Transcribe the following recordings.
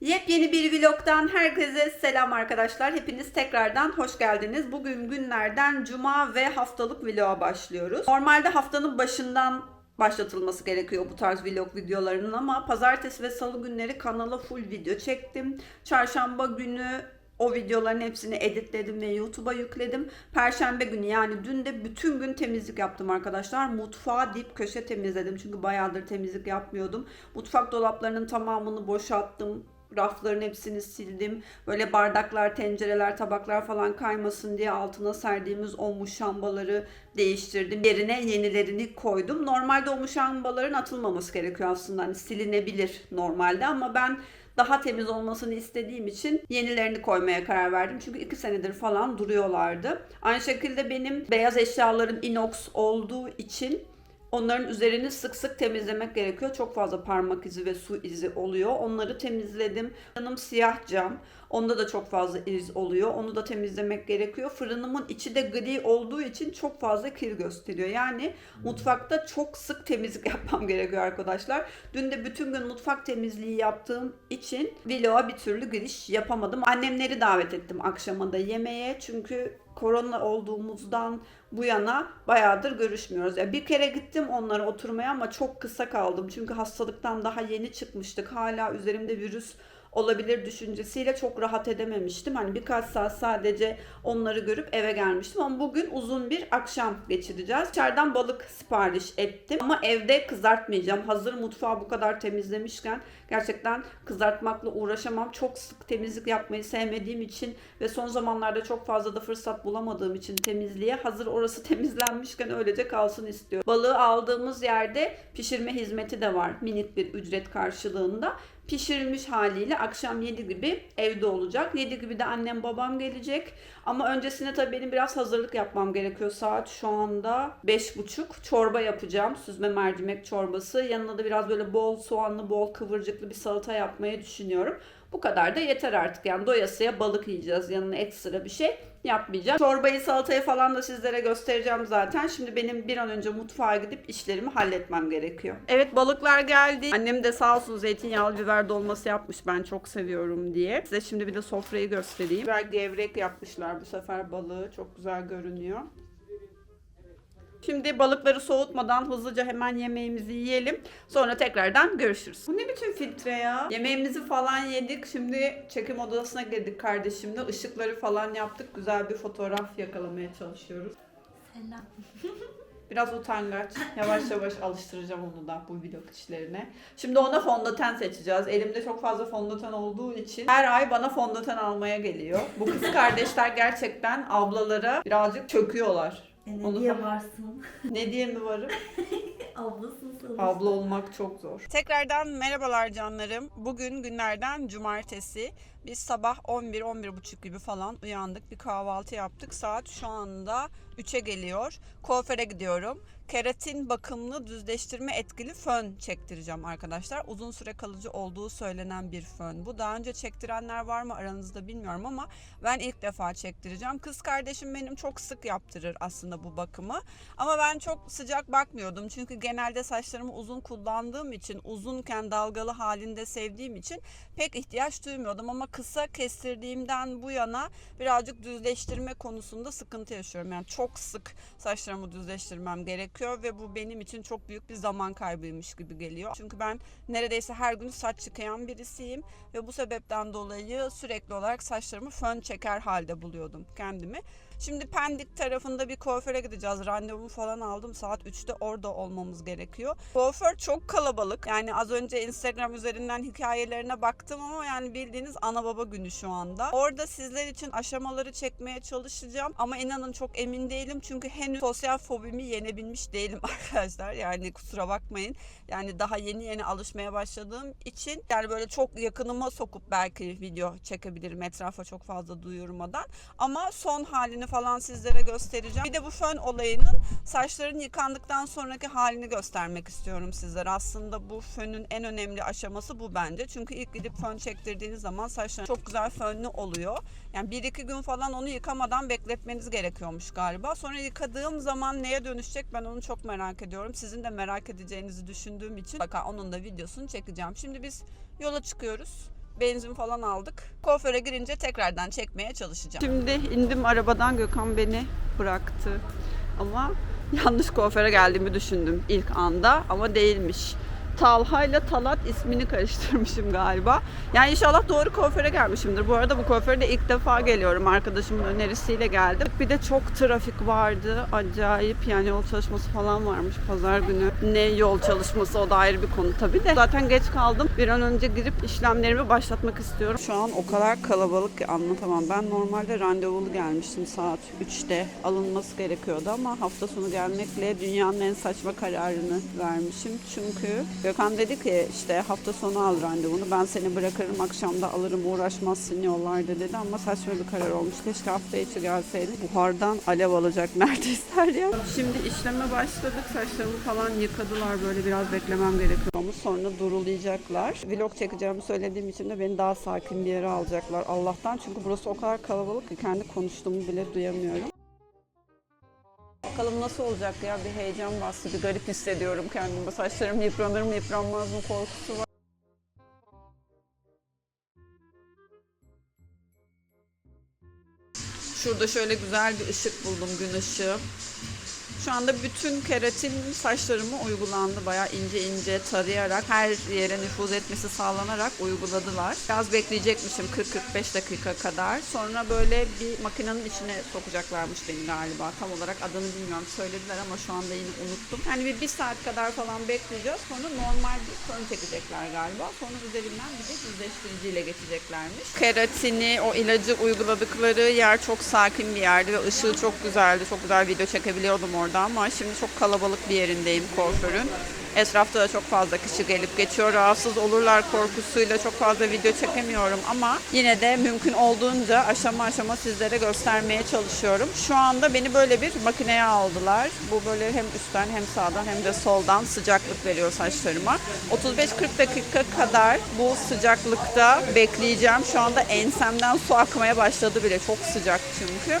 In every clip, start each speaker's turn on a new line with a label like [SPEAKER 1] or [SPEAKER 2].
[SPEAKER 1] Yepyeni bir vlogdan herkese selam arkadaşlar. Hepiniz tekrardan hoş geldiniz. Bugün günlerden cuma ve haftalık vloga başlıyoruz. Normalde haftanın başından başlatılması gerekiyor bu tarz vlog videolarının ama pazartesi ve salı günleri kanala full video çektim. Çarşamba günü o videoların hepsini editledim ve YouTube'a yükledim. Perşembe günü yani dün de bütün gün temizlik yaptım arkadaşlar. Mutfağı dip köşe temizledim çünkü bayağıdır temizlik yapmıyordum. Mutfak dolaplarının tamamını boşalttım. Rafların hepsini sildim. Böyle bardaklar, tencereler, tabaklar falan kaymasın diye altına serdiğimiz o muşambaları değiştirdim. Yerine yenilerini koydum. Normalde o muşambaların atılmaması gerekiyor aslında. Hani silinebilir normalde ama ben daha temiz olmasını istediğim için yenilerini koymaya karar verdim. Çünkü iki senedir falan duruyorlardı. Aynı şekilde benim beyaz eşyalarım inox olduğu için onların üzerini sık sık temizlemek gerekiyor. Çok fazla parmak izi ve su izi oluyor. Onları temizledim. Fırınım siyah cam. Onda da çok fazla iz oluyor. Onu da temizlemek gerekiyor. Fırınımın içi de gri olduğu için çok fazla kir gösteriyor. Yani mutfakta çok sık temizlik yapmam gerekiyor arkadaşlar. Dün de bütün gün mutfak temizliği yaptığım için vloga bir türlü giriş yapamadım. Annemleri davet ettim akşama da yemeğe. Çünkü korona olduğumuzdan bu yana bayağıdır görüşmüyoruz. Ya bir kere gittim onlara oturmaya ama çok kısa kaldım. Çünkü hastalıktan daha yeni çıkmıştık. Hala üzerimde virüs olabilir düşüncesiyle çok rahat edememiştim. Hani birkaç saat sadece onları görüp eve gelmiştim ama bugün uzun bir akşam geçireceğiz. İçeriden balık sipariş ettim ama evde kızartmayacağım. Hazır mutfağı bu kadar temizlemişken gerçekten kızartmakla uğraşamam. Çok sık temizlik yapmayı sevmediğim için ve son zamanlarda çok fazla da fırsat bulamadığım için temizliğe hazır orası temizlenmişken öylece kalsın istiyorum. Balığı aldığımız yerde pişirme hizmeti de var minik bir ücret karşılığında pişirilmiş haliyle akşam 7 gibi evde olacak. 7 gibi de annem babam gelecek. Ama öncesine tabii benim biraz hazırlık yapmam gerekiyor. Saat şu anda 5.30. Çorba yapacağım. Süzme mercimek çorbası. Yanına da biraz böyle bol soğanlı, bol kıvırcıklı bir salata yapmayı düşünüyorum. Bu kadar da yeter artık. Yani doyasıya balık yiyeceğiz. Yanına ekstra bir şey yapmayacağım. Çorbayı, salatayı falan da sizlere göstereceğim zaten. Şimdi benim bir an önce mutfağa gidip işlerimi halletmem gerekiyor. Evet balıklar geldi. Annem de sağ olsun zeytinyağlı biber dolması yapmış. Ben çok seviyorum diye. Size şimdi bir de sofrayı göstereyim. Biber gevrek yapmışlar bu sefer balığı. Çok güzel görünüyor. Şimdi balıkları soğutmadan hızlıca hemen yemeğimizi yiyelim. Sonra tekrardan görüşürüz. Bu ne biçim filtre ya? Yemeğimizi falan yedik. Şimdi çekim odasına girdik kardeşimle. Işıkları falan yaptık. Güzel bir fotoğraf yakalamaya çalışıyoruz.
[SPEAKER 2] Selam.
[SPEAKER 1] Biraz utangaç. Yavaş yavaş alıştıracağım onu da bu vlog işlerine. Şimdi ona fondöten seçeceğiz. Elimde çok fazla fondöten olduğu için her ay bana fondöten almaya geliyor. Bu kız kardeşler gerçekten ablalara birazcık çöküyorlar.
[SPEAKER 2] E ne
[SPEAKER 1] Onu
[SPEAKER 2] diye varsın?
[SPEAKER 1] Ne diye mi varım?
[SPEAKER 2] Ablasın sonuçta.
[SPEAKER 1] Abla olmak çok zor. Tekrardan merhabalar canlarım. Bugün günlerden cumartesi. Biz sabah 11-11.30 gibi falan uyandık. Bir kahvaltı yaptık. Saat şu anda 3'e geliyor. Kuaföre gidiyorum. Keratin bakımlı düzleştirme etkili fön çektireceğim arkadaşlar. Uzun süre kalıcı olduğu söylenen bir fön. Bu daha önce çektirenler var mı aranızda bilmiyorum ama ben ilk defa çektireceğim. Kız kardeşim benim çok sık yaptırır aslında bu bakımı. Ama ben çok sıcak bakmıyordum. Çünkü genelde saçlarımı uzun kullandığım için, uzunken dalgalı halinde sevdiğim için pek ihtiyaç duymuyordum. Ama kısa kestirdiğimden bu yana birazcık düzleştirme konusunda sıkıntı yaşıyorum. Yani çok sık saçlarımı düzleştirmem gerekiyor ve bu benim için çok büyük bir zaman kaybıymış gibi geliyor. Çünkü ben neredeyse her gün saç yıkayan birisiyim ve bu sebepten dolayı sürekli olarak saçlarımı fön çeker halde buluyordum kendimi. Şimdi Pendik tarafında bir kuaföre gideceğiz. Randevumu falan aldım. Saat 3'te orada olmamız gerekiyor. Kuaför çok kalabalık. Yani az önce Instagram üzerinden hikayelerine baktım ama yani bildiğiniz ana baba günü şu anda. Orada sizler için aşamaları çekmeye çalışacağım. Ama inanın çok emin değilim. Çünkü henüz sosyal fobimi yenebilmiş değilim arkadaşlar. Yani kusura bakmayın. Yani daha yeni yeni alışmaya başladığım için yani böyle çok yakınıma sokup belki video çekebilirim etrafa çok fazla duyurmadan. Ama son halini falan sizlere göstereceğim. Bir de bu fön olayının saçların yıkandıktan sonraki halini göstermek istiyorum sizlere. Aslında bu fönün en önemli aşaması bu bence. Çünkü ilk gidip fön çektirdiğiniz zaman saçların çok güzel fönlü oluyor. Yani bir iki gün falan onu yıkamadan bekletmeniz gerekiyormuş galiba. Sonra yıkadığım zaman neye dönüşecek ben onu çok merak ediyorum. Sizin de merak edeceğinizi düşündüğüm için bakın onun da videosunu çekeceğim. Şimdi biz yola çıkıyoruz. Benzin falan aldık. Kuaföre girince tekrardan çekmeye çalışacağım. Şimdi indim arabadan Gökhan beni bıraktı. Ama yanlış kuaföre geldiğimi düşündüm ilk anda ama değilmiş. Talha ile Talat ismini karıştırmışım galiba. Yani inşallah doğru kuaföre gelmişimdir. Bu arada bu kuaföre ilk defa geliyorum. Arkadaşımın önerisiyle geldim. Bir de çok trafik vardı. Acayip yani yol çalışması falan varmış pazar günü. Ne yol çalışması o da ayrı bir konu tabii de. Zaten geç kaldım. Bir an önce girip işlemlerimi başlatmak istiyorum. Şu an o kadar kalabalık ki anlatamam. Ben normalde randevulu gelmiştim saat 3'te. Alınması gerekiyordu ama hafta sonu gelmekle dünyanın en saçma kararını vermişim. Çünkü Gökhan dedi ki işte hafta sonu al randevunu. Ben seni bırakırım akşamda alırım uğraşmazsın yollarda dedi ama saçma bir karar olmuş. Keşke hafta içi gelseydi. Buhardan alev alacak neredeyse her yer. Şimdi işleme başladık. Saçlarımı falan yıkadılar. Böyle biraz beklemem gerekiyor. Ama sonra durulayacaklar. Vlog çekeceğimi söylediğim için de beni daha sakin bir yere alacaklar. Allah'tan çünkü burası o kadar kalabalık ki kendi konuştuğumu bile duyamıyorum. Bakalım nasıl olacak ya bir heyecan bastı. Bir garip hissediyorum kendimi. Saçlarım yıpranır mı yıpranmaz mı korkusu var. Şurada şöyle güzel bir ışık buldum gün ışığı. Şu anda bütün keratin saçlarıma uygulandı. Bayağı ince ince tarayarak her yere nüfuz etmesi sağlanarak uyguladılar. Biraz bekleyecekmişim 40-45 dakika kadar. Sonra böyle bir makinenin içine sokacaklarmış beni galiba. Tam olarak adını bilmiyorum söylediler ama şu anda yine unuttum. Yani bir, bir saat kadar falan bekleyeceğiz. Sonra normal bir fön çekecekler galiba. Sonra üzerinden bir de düzleştiriciyle geçeceklermiş. Keratini, o ilacı uyguladıkları yer çok sakin bir yerdi ve ışığı çok güzeldi. Çok güzel video çekebiliyordum orada ama şimdi çok kalabalık bir yerindeyim kuaförün. Etrafta da çok fazla kişi gelip geçiyor. Rahatsız olurlar korkusuyla çok fazla video çekemiyorum ama yine de mümkün olduğunca aşama aşama sizlere göstermeye çalışıyorum. Şu anda beni böyle bir makineye aldılar. Bu böyle hem üstten hem sağdan hem de soldan sıcaklık veriyor saçlarıma. 35-40 dakika kadar bu sıcaklıkta bekleyeceğim. Şu anda ensemden su akmaya başladı bile. Çok sıcak çünkü.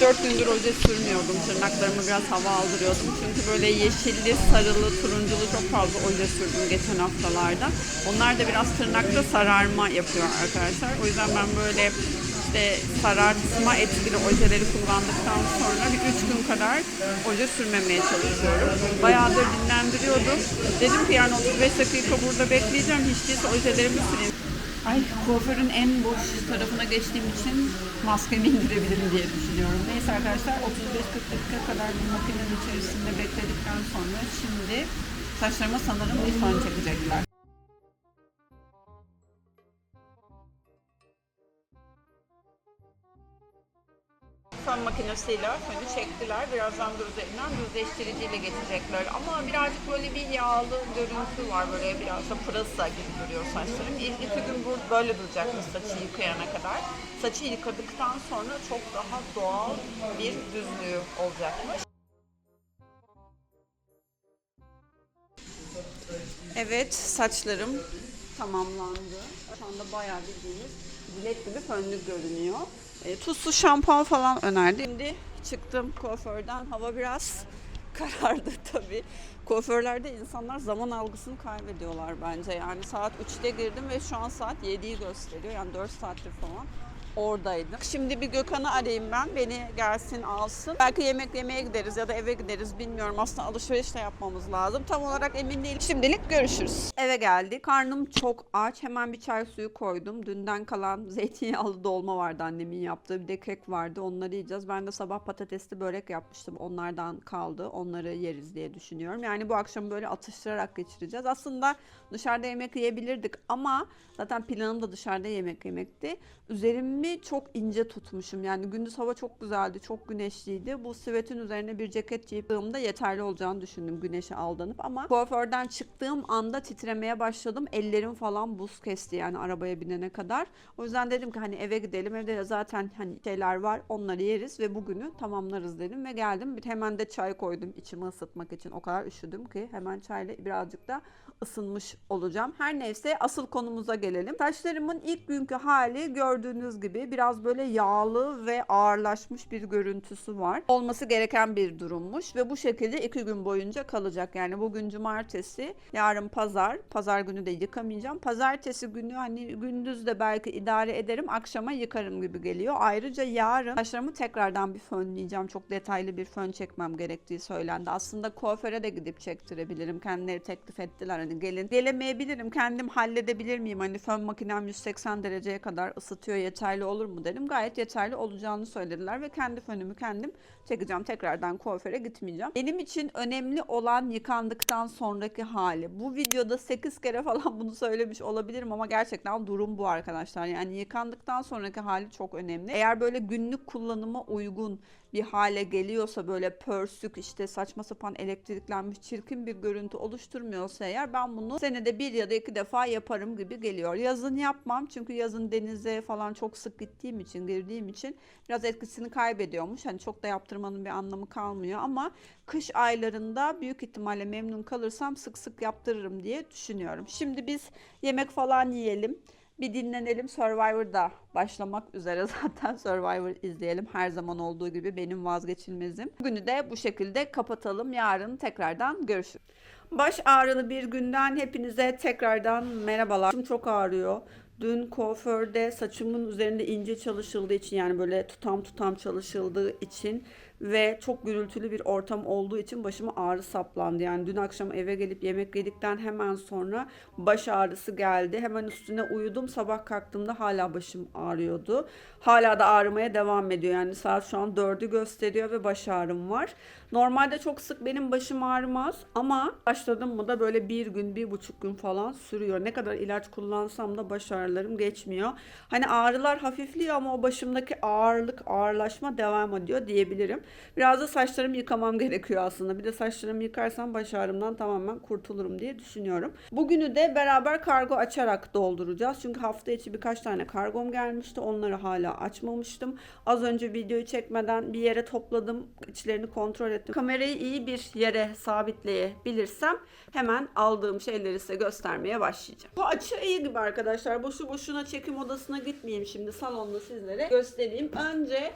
[SPEAKER 1] 3-4 gündür oje sürmüyordum. Tırnaklarımı biraz hava aldırıyordum. Çünkü böyle yeşilli, sarılı, turunculu çok fazla oje sürdüm geçen haftalarda. Onlar da biraz tırnakta sararma yapıyor arkadaşlar. O yüzden ben böyle işte sarartma etkili ojeleri kullandıktan sonra bir üç gün kadar oje sürmemeye çalışıyorum. Bayağıdır dinlendiriyordum. Dedim ki yani 35 dakika burada bekleyeceğim. Hiç değilse ojelerimi süreyim. Ay kuaförün en boş tarafına geçtiğim için maskemi indirebilirim diye düşünüyorum. Neyse arkadaşlar 35-40 dakika kadar bir makinenin içerisinde bekledikten sonra şimdi saçlarıma sanırım bir fön çekecekler. fön makinesiyle fönü çektiler. Birazdan da üzerinden düzleştiriciyle geçecekler. Ama birazcık böyle bir yağlı görüntü var. Böyle biraz da pırasa gibi duruyor saçlarım. İlk iki gün böyle duracakmış saçı yıkayana kadar. Saçı yıkadıktan sonra çok daha doğal bir düzlüğü olacakmış. Evet, saçlarım tamamlandı. Şu anda bayağı bildiğiniz bilet gibi fönlü görünüyor. E, tuzlu şampuan falan önerdi. Şimdi çıktım kuaförden. Hava biraz karardı tabii. Kuaförlerde insanlar zaman algısını kaybediyorlar bence. Yani saat 3'te girdim ve şu an saat 7'yi gösteriyor. Yani 4 saattir falan oradaydım. Şimdi bir Gökhan'ı arayayım ben. Beni gelsin alsın. Belki yemek yemeye gideriz ya da eve gideriz bilmiyorum. Aslında alışveriş de yapmamız lazım. Tam olarak emin değilim. Şimdilik görüşürüz. Eve geldik. Karnım çok aç. Hemen bir çay suyu koydum. Dünden kalan zeytinyağlı dolma vardı annemin yaptığı. Bir de kek vardı. Onları yiyeceğiz. Ben de sabah patatesli börek yapmıştım. Onlardan kaldı. Onları yeriz diye düşünüyorum. Yani bu akşam böyle atıştırarak geçireceğiz. Aslında dışarıda yemek yiyebilirdik ama zaten planım da dışarıda yemek yemekti. Üzerimi çok ince tutmuşum. Yani gündüz hava çok güzeldi, çok güneşliydi. Bu sivetin üzerine bir ceket giydiğimde yeterli olacağını düşündüm güneşe aldanıp ama kuaförden çıktığım anda titremeye başladım. Ellerim falan buz kesti yani arabaya binene kadar. O yüzden dedim ki hani eve gidelim. Evde de zaten hani şeyler var. Onları yeriz ve bugünü tamamlarız dedim ve geldim. Bir hemen de çay koydum içimi ısıtmak için. O kadar üşüdüm ki hemen çayla birazcık da ısınmış olacağım. Her neyse asıl konumuza gelelim. Saçlarımın ilk günkü hali gördüğünüz gibi gibi biraz böyle yağlı ve ağırlaşmış bir görüntüsü var. Olması gereken bir durummuş ve bu şekilde iki gün boyunca kalacak. Yani bugün cumartesi, yarın pazar. Pazar günü de yıkamayacağım. Pazartesi günü hani gündüz de belki idare ederim. Akşama yıkarım gibi geliyor. Ayrıca yarın saçlarımı tekrardan bir fönleyeceğim. Çok detaylı bir fön çekmem gerektiği söylendi. Aslında kuaföre de gidip çektirebilirim. Kendileri teklif ettiler. Hani gelin. Gelemeyebilirim. Kendim halledebilir miyim? Hani fön makinem 180 dereceye kadar ısıtıyor. Yeterli olur mu dedim. Gayet yeterli olacağını söylediler ve kendi fönümü kendim çekeceğim. Tekrardan kuaföre gitmeyeceğim. Benim için önemli olan yıkandıktan sonraki hali. Bu videoda 8 kere falan bunu söylemiş olabilirim ama gerçekten durum bu arkadaşlar. Yani yıkandıktan sonraki hali çok önemli. Eğer böyle günlük kullanıma uygun bir hale geliyorsa böyle pörsük işte saçma sapan elektriklenmiş çirkin bir görüntü oluşturmuyorsa eğer ben bunu senede bir ya da iki defa yaparım gibi geliyor. Yazın yapmam çünkü yazın denize falan çok sık gittiğim için girdiğim için biraz etkisini kaybediyormuş. Hani çok da yaptırmanın bir anlamı kalmıyor ama kış aylarında büyük ihtimalle memnun kalırsam sık sık yaptırırım diye düşünüyorum. Şimdi biz yemek falan yiyelim. Bir dinlenelim. Survivor'da başlamak üzere zaten Survivor izleyelim. Her zaman olduğu gibi benim vazgeçilmezim. Bugünü de bu şekilde kapatalım. Yarın tekrardan görüşürüz. Baş ağrılı bir günden hepinize tekrardan merhabalar. Saçım çok ağrıyor. Dün kuaförde saçımın üzerinde ince çalışıldığı için yani böyle tutam tutam çalışıldığı için ve çok gürültülü bir ortam olduğu için başıma ağrı saplandı. Yani dün akşam eve gelip yemek yedikten hemen sonra baş ağrısı geldi. Hemen üstüne uyudum. Sabah kalktığımda hala başım ağrıyordu. Hala da ağrımaya devam ediyor. Yani saat şu an 4'ü gösteriyor ve baş ağrım var. Normalde çok sık benim başım ağrımaz ama başladım mı da böyle bir gün, bir buçuk gün falan sürüyor. Ne kadar ilaç kullansam da baş ağrılarım geçmiyor. Hani ağrılar hafifliyor ama o başımdaki ağırlık, ağırlaşma devam ediyor diyebilirim. Biraz da saçlarımı yıkamam gerekiyor aslında. Bir de saçlarımı yıkarsam baş ağrımdan tamamen kurtulurum diye düşünüyorum. Bugünü de beraber kargo açarak dolduracağız. Çünkü hafta içi birkaç tane kargom gelmişti. Onları hala açmamıştım. Az önce videoyu çekmeden bir yere topladım. İçlerini kontrol ettim. Kamerayı iyi bir yere sabitleyebilirsem hemen aldığım şeyleri size göstermeye başlayacağım. Bu açı iyi gibi arkadaşlar. Boşu boşuna çekim odasına gitmeyeyim şimdi. Salonda sizlere göstereyim. Önce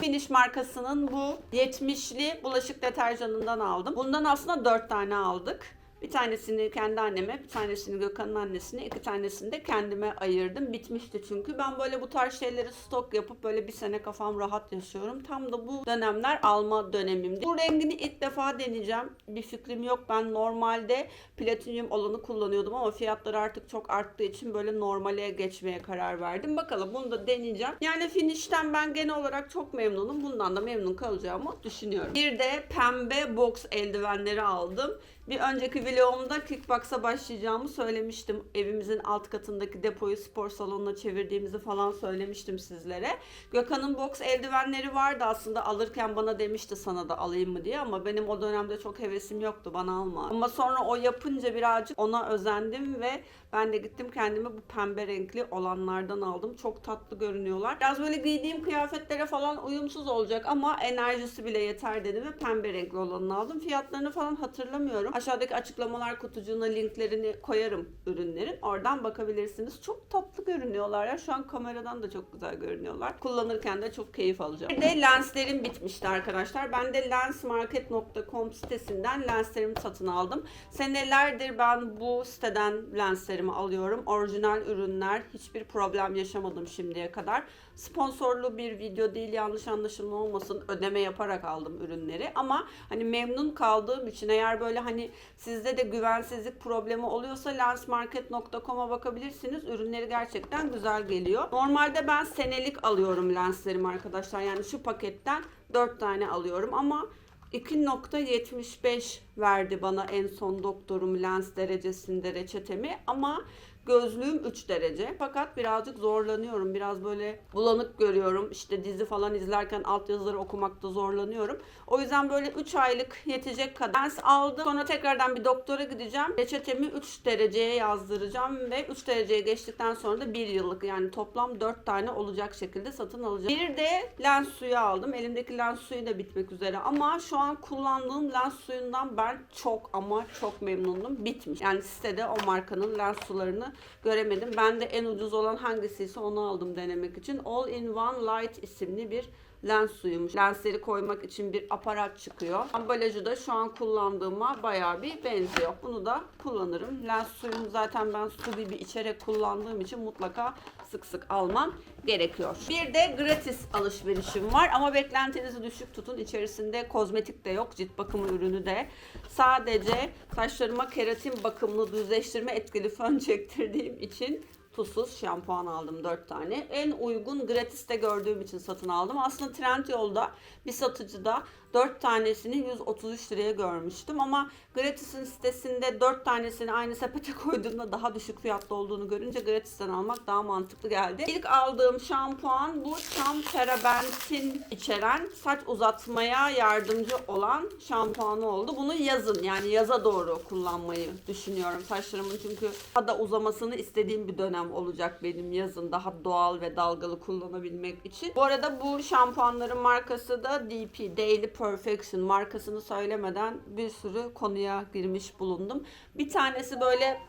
[SPEAKER 1] Finish markasının bu 70'li bulaşık deterjanından aldım. Bundan aslında 4 tane aldık. Bir tanesini kendi anneme, bir tanesini Gökhan'ın annesine, iki tanesini de kendime ayırdım. Bitmişti çünkü. Ben böyle bu tarz şeyleri stok yapıp böyle bir sene kafam rahat yaşıyorum. Tam da bu dönemler alma dönemimdi. Bu rengini ilk defa deneyeceğim. Bir fikrim yok. Ben normalde platinyum olanı kullanıyordum ama fiyatları artık çok arttığı için böyle normale geçmeye karar verdim. Bakalım bunu da deneyeceğim. Yani finish'ten ben genel olarak çok memnunum. Bundan da memnun kalacağımı düşünüyorum. Bir de pembe box eldivenleri aldım. Bir önceki vlogumda kickbox'a başlayacağımı söylemiştim. Evimizin alt katındaki depoyu spor salonuna çevirdiğimizi falan söylemiştim sizlere. Gökhan'ın box eldivenleri vardı aslında alırken bana demişti sana da alayım mı diye ama benim o dönemde çok hevesim yoktu bana alma. Ama sonra o yapınca birazcık ona özendim ve ben de gittim kendime bu pembe renkli olanlardan aldım. Çok tatlı görünüyorlar. Biraz böyle giydiğim kıyafetlere falan uyumsuz olacak ama enerjisi bile yeter dedim ve pembe renkli olanını aldım. Fiyatlarını falan hatırlamıyorum. Aşağıdaki açıklamalar kutucuğuna linklerini koyarım ürünlerin. Oradan bakabilirsiniz. Çok tatlı görünüyorlar ya. Şu an kameradan da çok güzel görünüyorlar. Kullanırken de çok keyif alacağım. Bir de lenslerim bitmişti arkadaşlar. Ben de lensmarket.com sitesinden lenslerimi satın aldım. Senelerdir ben bu siteden lenslerimi alıyorum. Orijinal ürünler. Hiçbir problem yaşamadım şimdiye kadar. Sponsorlu bir video değil yanlış anlaşılma olmasın. Ödeme yaparak aldım ürünleri. Ama hani memnun kaldığım için eğer böyle hani sizde de güvensizlik problemi oluyorsa lensmarket.com'a bakabilirsiniz. Ürünleri gerçekten güzel geliyor. Normalde ben senelik alıyorum lenslerimi arkadaşlar. Yani şu paketten 4 tane alıyorum ama 2.75 verdi bana en son doktorum lens derecesinde reçetemi ama gözlüğüm 3 derece. Fakat birazcık zorlanıyorum. Biraz böyle bulanık görüyorum. İşte dizi falan izlerken altyazıları okumakta zorlanıyorum. O yüzden böyle 3 aylık yetecek kadar lens aldım. Sonra tekrardan bir doktora gideceğim. Reçetemi 3 dereceye yazdıracağım ve 3 dereceye geçtikten sonra da 1 yıllık yani toplam 4 tane olacak şekilde satın alacağım. Bir de lens suyu aldım. Elimdeki lens suyu da bitmek üzere ama şu an kullandığım lens suyundan ben çok ama çok memnunum. Bitmiş. Yani sitede o markanın lens sularını göremedim. Ben de en ucuz olan hangisiyse onu aldım denemek için. All in One Light isimli bir lens suyumuş. Lensleri koymak için bir aparat çıkıyor. Ambalajı da şu an kullandığıma bayağı bir benziyor. Bunu da kullanırım. Lens suyunu zaten ben su gibi içerek kullandığım için mutlaka sık sık almam gerekiyor. Bir de gratis alışverişim var ama beklentinizi düşük tutun. İçerisinde kozmetik de yok, cilt bakımı ürünü de. Sadece saçlarıma keratin bakımlı düzleştirme etkili fön çektirdiğim için tuzsuz şampuan aldım 4 tane. En uygun gratiste gördüğüm için satın aldım. Aslında Trendyol'da bir satıcıda 4 tanesini 133 liraya görmüştüm ama Gratis'in sitesinde 4 tanesini aynı sepete koyduğumda daha düşük fiyatlı olduğunu görünce Gratis'ten almak daha mantıklı geldi. İlk aldığım şampuan bu çam terabentin içeren saç uzatmaya yardımcı olan şampuanı oldu. Bunu yazın yani yaza doğru kullanmayı düşünüyorum. Saçlarımın çünkü daha da uzamasını istediğim bir dönem olacak benim yazın daha doğal ve dalgalı kullanabilmek için. Bu arada bu şampuanların markası da DP Daily Perfection markasını söylemeden bir sürü konuya girmiş bulundum. Bir tanesi böyle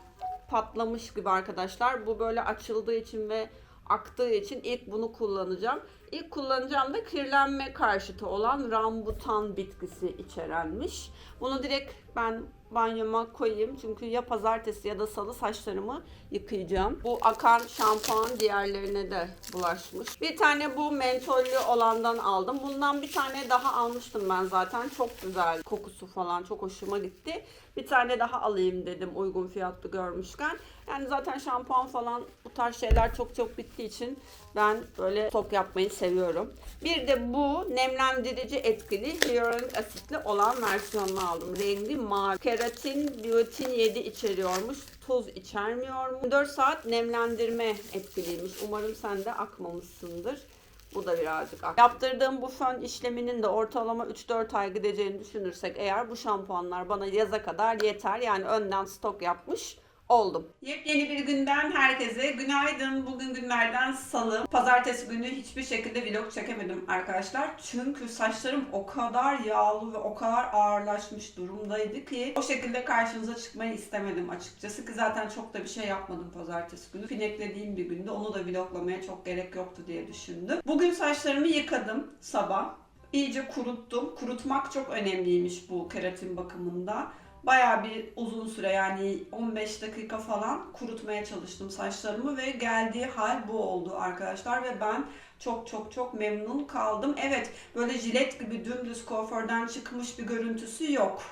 [SPEAKER 1] patlamış gibi arkadaşlar. Bu böyle açıldığı için ve aktığı için ilk bunu kullanacağım. İlk kullanacağım da kirlenme karşıtı olan rambutan bitkisi içerenmiş. Bunu direkt ben banyoma koyayım. Çünkü ya pazartesi ya da salı saçlarımı yıkayacağım. Bu akan şampuan diğerlerine de bulaşmış. Bir tane bu mentollü olandan aldım. Bundan bir tane daha almıştım ben zaten. Çok güzel kokusu falan çok hoşuma gitti. Bir tane daha alayım dedim uygun fiyatlı görmüşken. Yani zaten şampuan falan bu tarz şeyler çok çok bittiği için ben böyle stok yapmayı seviyorum. Bir de bu nemlendirici etkili hyaluronik asitli olan versiyonunu aldım. Rengi mavi. Keratin, biotin 7 içeriyormuş. Tuz içermiyormuş. 4 saat nemlendirme etkiliymiş. Umarım sen de akmamışsındır. Bu da birazcık ak. Yaptırdığım bu fön işleminin de ortalama 3-4 ay gideceğini düşünürsek eğer bu şampuanlar bana yaza kadar yeter. Yani önden stok yapmış oldum. Yepyeni bir günden herkese günaydın. Bugün günlerden salı. Pazartesi günü hiçbir şekilde vlog çekemedim arkadaşlar. Çünkü saçlarım o kadar yağlı ve o kadar ağırlaşmış durumdaydı ki o şekilde karşınıza çıkmayı istemedim açıkçası ki zaten çok da bir şey yapmadım pazartesi günü. Pineklediğim bir günde onu da vloglamaya çok gerek yoktu diye düşündüm. Bugün saçlarımı yıkadım sabah. İyice kuruttum. Kurutmak çok önemliymiş bu keratin bakımında. Bayağı bir uzun süre yani 15 dakika falan kurutmaya çalıştım saçlarımı ve geldiği hal bu oldu arkadaşlar ve ben çok çok çok memnun kaldım. Evet böyle jilet gibi dümdüz kuaförden çıkmış bir görüntüsü yok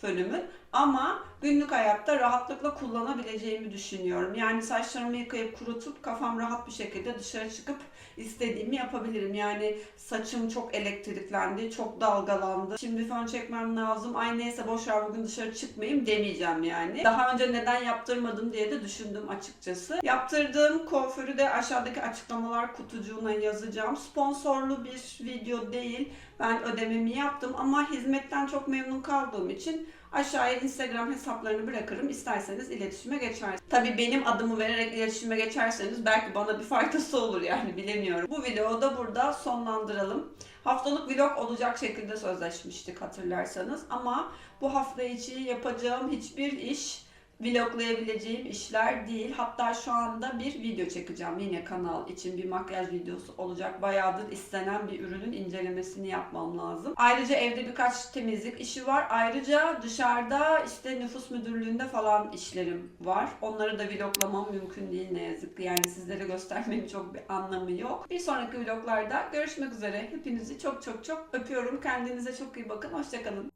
[SPEAKER 1] fönümün ama günlük hayatta rahatlıkla kullanabileceğimi düşünüyorum. Yani saçlarımı yıkayıp kurutup kafam rahat bir şekilde dışarı çıkıp istediğimi yapabilirim. Yani saçım çok elektriklendi, çok dalgalandı. Şimdi fön çekmem lazım. Ay neyse boşver bugün dışarı çıkmayayım demeyeceğim yani. Daha önce neden yaptırmadım diye de düşündüm açıkçası. Yaptırdığım kuaförü de aşağıdaki açıklamalar kutucuğuna yazacağım. Sponsorlu bir video değil. Ben ödememi yaptım ama hizmetten çok memnun kaldığım için Aşağıya Instagram hesaplarını bırakırım. İsterseniz iletişime geçersiniz. Tabii benim adımı vererek iletişime geçerseniz belki bana bir faydası olur yani bilemiyorum. Bu videoyu da burada sonlandıralım. Haftalık vlog olacak şekilde sözleşmiştik hatırlarsanız. Ama bu hafta içi yapacağım hiçbir iş vloglayabileceğim işler değil. Hatta şu anda bir video çekeceğim yine kanal için bir makyaj videosu olacak. Bayağıdır istenen bir ürünün incelemesini yapmam lazım. Ayrıca evde birkaç temizlik işi var. Ayrıca dışarıda işte nüfus müdürlüğünde falan işlerim var. Onları da vloglamam mümkün değil ne yazık ki. Yani sizlere göstermenin çok bir anlamı yok. Bir sonraki vloglarda görüşmek üzere. Hepinizi çok çok çok öpüyorum. Kendinize çok iyi bakın. Hoşçakalın.